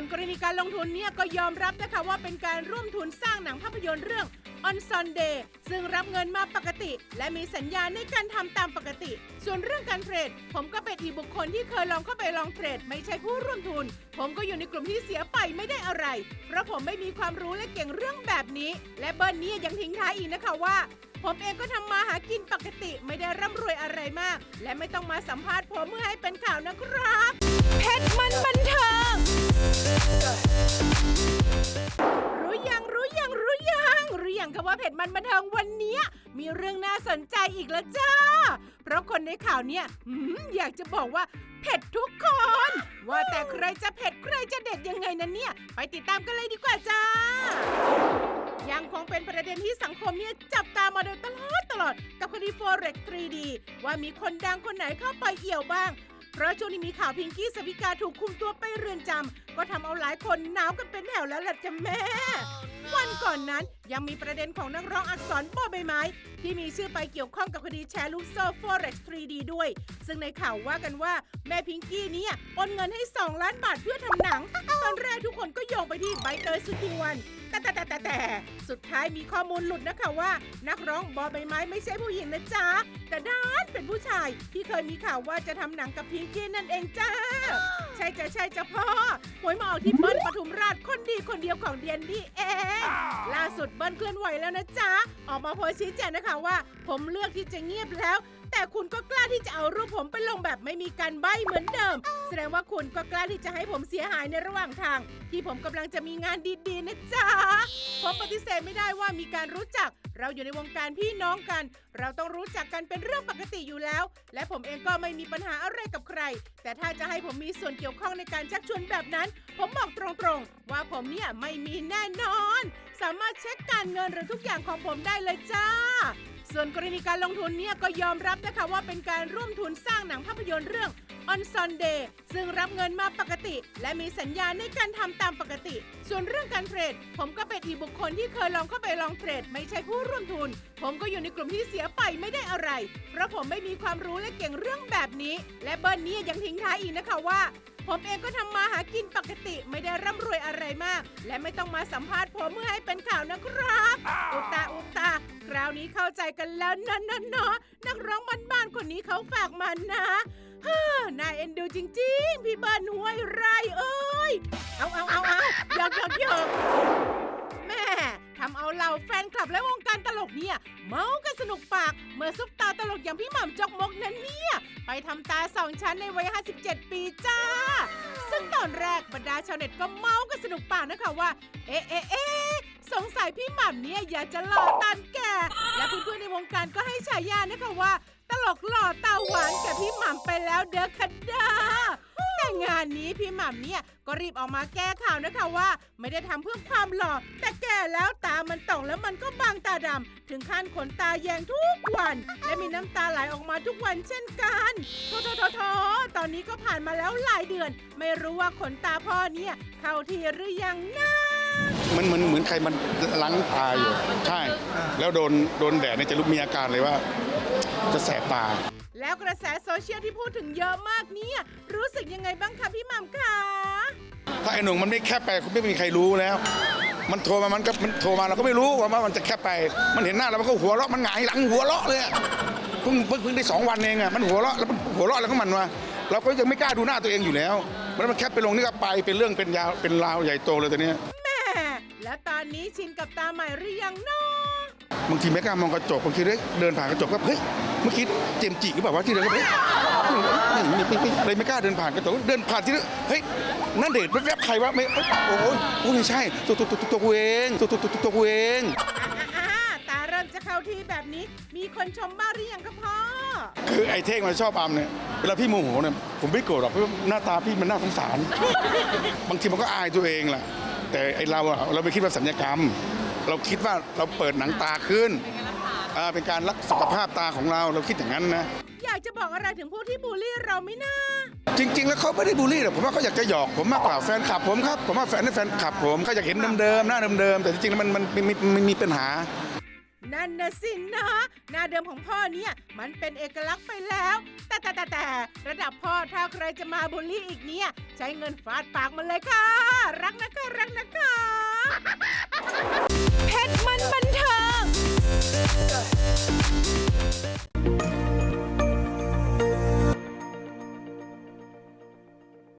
วนกรณีการลงทุนเนี่ยก็ยอมรับนะคะว่าเป็นการร่วมทุนสร้างหนังภาพยนตร์เรื่อง On Sunday ซึ่งรับเงินมาปกติ และมีสัญญาในการทำตามปกติ ส่วนเรื่องการเทรด ผมก็เป็นอีกบุคคลที่เคยลองเข้าไปลองเทรด ไม่ใช่ผู้ร่วมทุน ผมก็อยู่ในกลุ่มที่เสียไปไม่ได้อะไร เพราะผมไม่มีความรู้และเก่งเรื่องแบบนี้ และเบิร์นนี้ยังทิ้งท้ายอีกนะคะว่าผมเองก็ทำมาหากินปกติไม่ได้ร่ำรวยอะไรมาก และไม่ต้องมาสัมภาษณ์ผมเพื่อให้เป็นข่าวนะครับ เพชรมันบันเทิง ยังคะว่าเพจมันบันเทิงวันนี้มีเรื่องน่าสนใจอีกแล้วจ้า เพราะคนในข่าวเนี่ยอยากจะบอกว่าเผ็ดทุกคน ว่าแต่ใครจะเผ็ดใครจะเด็ดยังไงนั้นเนี่ย ไปติดตามกันเลยดีกว่าจ้ายังคงเป็นประเด็นที่สังคมเนี่ยจับตามาโดยตลอดตลอดกับคดี Forex 3D ว่ามีคนดังคนไหนเข้าไปเอี่ยวบ้าง เพราะช่วงนี้มีข่าวพิงกี้สวิกาถูกคุมตัวไปเรือนจำก็ทำเอาหลายคนหนาวกันเป็นแถวแล้วล่ะจ้ะแม่ วันก่อนนั้นยังมีประเด็นของนักร้องอักษรบอใบไม้ที่มีชื่อไปเกี่ยวข้องกับคดีแชร์ลูกโซ่ Forex 3D ด้วย ซึ่งในข่าวว่ากันว่าแม่พิงกี้เนี่ยโอนเงินให้ 2 ล้านบาทเพื่อทำหนัง ตอนแรกทุกคนก็โยงไปที่ใบเตยสุธีวันแต่แต่แต่แต่แต่สุดท้ายมีข้อมูลหลุดนะคะว่า นักร้องบอใบไม้ไม่ใช่ผู้หญิงนะจ๊ะ แต่ด้านเป็นผู้ชายที่เคยมีข่าวว่าจะทำหนังกับพิงกี้นั่นเองจ้า จ้ะใช่จ้ะพ่อหวยมาออกที่เบิ้ลปทุมราชคนดีคนเดียวของเดียนนี่เองล่าสุดเบิ้ลเคลื่อนไหวแล้วนะจ๊ะ ออกมาโพสต์ชี้แจงนะคะว่า ผมเลือกที่จะเงียบแล้ว แต่คุณก็กล้าที่จะเอารูปผมไปลงแบบไม่มีการใบ้เหมือนเดิม แสดงว่าคุณก็กล้าที่จะให้ผมเสียหายในระหว่างทาง ที่ผมกำลังจะมีงานดีๆนะจ๊ะ ผมปฏิเสธไม่ได้ว่ามีการรู้จัก เราอยู่ในวงการพี่น้องกัน เราต้องรู้จักกันเป็นเรื่องปกติอยู่แล้ว และผมเองก็ไม่มีปัญหาอะไรกับใคร แต่ถ้าจะให้ผมมีส่วนเกี่ยวข้องในการชักชวนแบบนั้น ผมบอกตรงๆ ว่าผมเนี่ยไม่มีแน่นอน สามารถเช็คการเงินหรือทุกอย่างของผมได้เลยจ้าส่วนกรณีการลงทุนเนี่ยก็ยอมรับนะคะว่าเป็นการร่วมทุนสร้างหนังภาพยนตร์เรื่อง On Sunday ซึ่งรับเงินมาปกติ และมีสัญญาในการทำตามปกติ ส่วนเรื่องการเทรด ผมก็เป็นอีกบุคคลที่เคยลองเข้าไปลองเทรด ไม่ใช่ผู้ร่วมทุน ผมก็อยู่ในกลุ่มที่เสียไปไม่ได้อะไร เพราะผมไม่มีความรู้และเก่งเรื่องแบบนี้ และเบิร์นนี้ยังทิ้งท้ายอีกนะคะว่าผมเองก็ทำมาหากินปกติไม่ได้ร่ำรวยอะไรมาก และไม่ต้องมาสัมภาษณ์ผมเพื่อให้เป็นข่าวนะครับ อุตาอุตาคราวนี้เข้าใจกันแล้วนะนะเนาะนักร้องบ้านๆคนนี้เขาฝากมานะ น่าเอ็นดูจริง ๆ พี่เบิร์นห้วยไรเอ้ย เอาเอาเอาเอาหยอกหยอกหยอกแม่ทำเอาเหล่าแฟนคลับและวงการตลกเนี่ย เมากันสนุกปาก เมื่อซุปตาตลกอย่างพี่หม่ำจกมกนั้นเนี่ย ไปทำตาสองชั้นในวัย 57 ปีจ้า ซึ่งตอนแรกบรรดาชาวเน็ตก็เมากันสนุกปากนะคะว่า เอ๊ะเอ๊ะเอ๊ะสงสัยพี่หม่ำเนี่ยอยากจะหล่อตามแก งการก็ให้ฉายานะคะว่า ตลกหล่อตาหวานกับพี่หม่ำไปแล้วเด้อคัดดาแต่งานนี้พี่หม่ำเนี่ยก็รีบออกมาแก้ข่าวนะคะว่า ไม่ได้ทำเพื่อความหล่อ แต่แก่แล้วตามันต่องแล้วมันก็บางตาดำถึงขั้นขนตาแยงทุกวัน และมีน้ำตาไหลออกมาทุกวันเช่นกันโทโทโทโทตอนนี้ก็ผ่านมาแล้วหลายเดือน ไม่รู้ว่าขนตาพ่อเนี่ยเข้าทีหรือยังนะ มันเหมือนเหมือนใครมันล้างตาอยู่ใช่ แล้วโดนโดนแดดเนี่ยจะรู้มีอาการเลยว่า จะแสบตา แล้วกระแสโซเชียลที่พูดถึงเยอะมากเนี่ยรู้สึกยังไงบ้างคะพี่หม่ำคะถ้าไอ้หนุ่มมันไม่แคบไปไม่มีใครรู้แล้ว มันโทรมามันก็มันโทรมาเราก็ไม่รู้ว่ามันจะแคบไป มันเห็นหน้าเรามันก็หัวเราะมันหงายหลังหัวเราะเลยอะเพิ่งเพิ่งเพิ่งได้สองวันเองอะมันหัวเราะแล้วมันหัวเราะแล้วก็มันวะเราก็ยังไม่กล้าดูหน้าตัวเองอยู่แล้ว มันมันแคบไปลงนี่ก็ไปเป็นเรื่องเป็นยาวเป็นราวใหญ่โตเลยตอนเนี้ยแม่แล้วตอ นนี้ชินกับตาใหม่หรือยังเนาะบางทีไม่กล้ามองกระจกบางทีเดินผ่านกระจกก็เฮ้ยเมื่อกี้เจมส์จิหรือเปล่าว่าที่เดินก็เฮ้ยไม่ไม่ไม่ไม่เลยไม่กล้าเดินผ่านกระจกเดินผ่านที่เฮ้ยนั่นเดชแวบๆใครวะไม่เอ้ยโอ้ยโอ้ยใช่ตัวตัวตัวตัวตัวเองตัวตัวตัวตัวเองอ่าตาเริ่มจะเข้าที่แบบนี้มีคนชมบ้างหรือยังคะพ่อคือไอ้เท่งมันชอบอามเนี่ยเวลาพี่โมโหเนี่ยผมไม่โกรธหรอกเพราะหน้าตาพี่มันน่าสงสาร บางทีมันก็อายตัวเองแหละ แต่ไอ้เราอะเราไม่คิดว่าสัญญกรรม เราคิดว่าเราเปิดหนังตาขึ้นอ่าเป็นการรักสุขภาพตาของเราเราคิดอย่างนั้นนะ อยากจะบอกอะไรถึงผู้ที่บูลลี่เราไหม่น่าจริง ๆ แล้วเขาไม่ได้บูลลี่หรอกผมว่าเขาอยากจะหยอกผมมากกว่าแฟนคลับผมครับผมว่าแฟนนี่แฟนคลับผมเขาอยากเห็นเดิมๆหน้าเดิมๆแต่จริงๆแล้วมันมันมันมันมันมีปัญหา นั่นนะสินะ หน้าเดิมของพ่อเนี่ยมันเป็นเอกลักษณ์ไปแล้ว แต่แต่แต่แต่ระดับพ่อถ้าใครจะมาบูลลี่อีกเนี่ย ใช้เงินฟาดปากมันเลยค่ะ รักนะคะรักนะคะ